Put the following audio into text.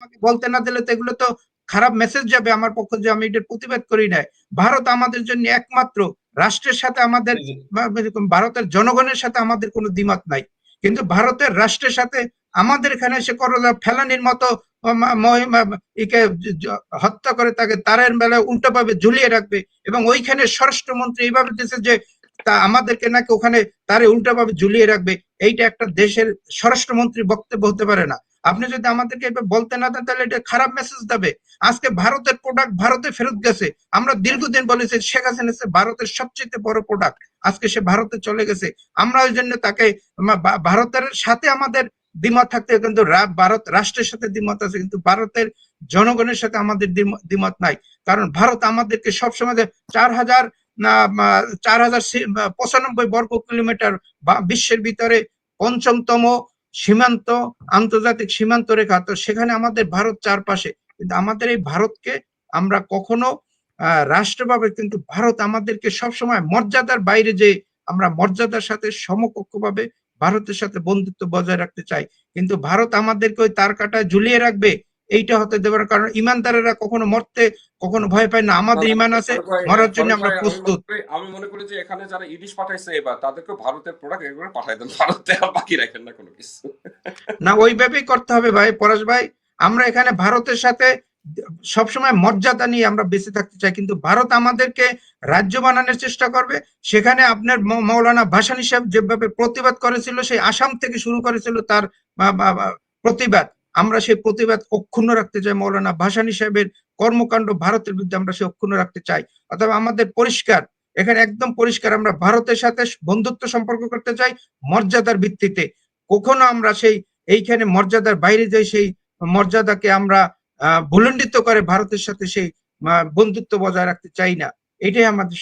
আমাকে বলতে না দিলে তো এগুলো তো খারাপ মেসেজ যাবে আমার পক্ষ যে আমি এটার প্রতিবাদ করি নাই। ভারত আমাদের জন্য একমাত্র রাষ্ট্রের সাথে আমাদের ভারতের জনগণের সাথে আমাদের কোনো দ্বিমত নাই। কিন্তু ভারতের রাষ্ট্রের সাথে আমাদের এখানে এসে করলা ফেলানির মতো একে হত্যা করে তাকে তারের বেলায় উল্টোভাবে ঝুলিয়ে রাখবে এবং ওইখানে স্বরাষ্ট্রমন্ত্রী এইভাবে দিয়েছে যে তা আমাদেরকে নাকি ওখানে তারে উল্টোভাবে ঝুলিয়ে রাখবে। এইটা একটা দেশের স্বরাষ্ট্রমন্ত্রী বক্তব্য হতে পারে না। আপনি যদি আমাদেরকে এভাবে বলতে না দেন, তাহলে এটা খারাপ মেসেজ দেবে। আজকে ভারতের প্রোডাক্ট ভারতে ফেরত গেছে। আমরা দীর্ঘদিন বলেছি শেখ হাসিনা ভারতের সবচেয়ে বড় প্রোডাক্ট আজকে সে ভারতে চলে গেছে। আমরা ওই জন্য তাকে ভারতের সাথে আমাদের দ্বিমত থাকতে কিন্তু ভারত রাষ্ট্রের সাথে দ্বিমত আছে, কিন্তু ভারতের জনগণের সাথে আমাদের দ্বিম- দ্বিমত নাই। কারণ ভারত আমাদেরকে সবসময় চার হাজার চার হাজার পঁচানব্বই বর্গ কিলোমিটার বিশ্বের ভিতরে পঞ্চমতম সীমান্ত, আন্তর্জাতিক সীমান্ত রেখা, তো সেখানে আমাদের ভারত চারপাশে। কিন্তু আমাদের এই ভারতকে আমরা কখনো রাষ্ট্রভাবে কিন্তু ভারত আমাদেরকে সবসময় মর্যাদার বাইরে যে আমরা মর্যাদার সাথে সমকক্ষভাবে ভারতের সাথে বন্ধুত্ব বজায় রাখতে চাই। কিন্তু ভারত আমাদেরকে ওই তার কাটায় ঝুলিয়ে রাখবে এইটা হতে দেবে না। কারণ ইমানদারেরা কখনো মরতে কখনো ভয় পায় না। আমাদের ইমান আছে মরার জন্য আমরা প্রস্তুত। আমি মনে করি যে এখানে যারা ইলিশ পাঠাইছে এবার তাদেরকে ভারতের প্রোডাক্ট এগুলো পাঠাই দেন। ভারতে আর বাকি রাখেন না কোনো কিছু। না ওইভাবেই করতে হবে ভাই পরেশ ভাই। আমরা এখানে ভারতের সাথে সবসময় মর্যাদা নিয়ে আমরা বেঁচে থাকতে চাই কিন্তু ভারত আমাদেরকে রাজ্য বানানোর চেষ্টা করবে। সেখানে আপনার মৌলানা ভাসানী সাহেব যেভাবে প্রতিবাদ করেছিল সেই আসাম থেকে শুরু করেছিল তার প্রতিবাদ। আমরা সেই প্রতিবাদ অক্ষুণ্ণ রাখতে চাই, মৌলানা ভাসানী সাহেবের কর্মকাণ্ড ভারতের বিরুদ্ধে আমরা সে অক্ষুণ্ণ রাখতে চাই। অথবা আমাদের পরিষ্কার, এখানে একদম পরিষ্কার আমরা ভারতের সাথে বন্ধুত্ব সম্পর্ক করতে চাই মর্যাদার ভিত্তিতে। কখনো আমরা সেই, এইখানে মর্যাদার বাইরে যাই, সেই মর্যাদাকে আমরা, আহ, ভুলণ্ডিত করে ভারতের সাথে সেই বন্ধুত্ব বজায় রাখতে চাই না। এটাই আমাদের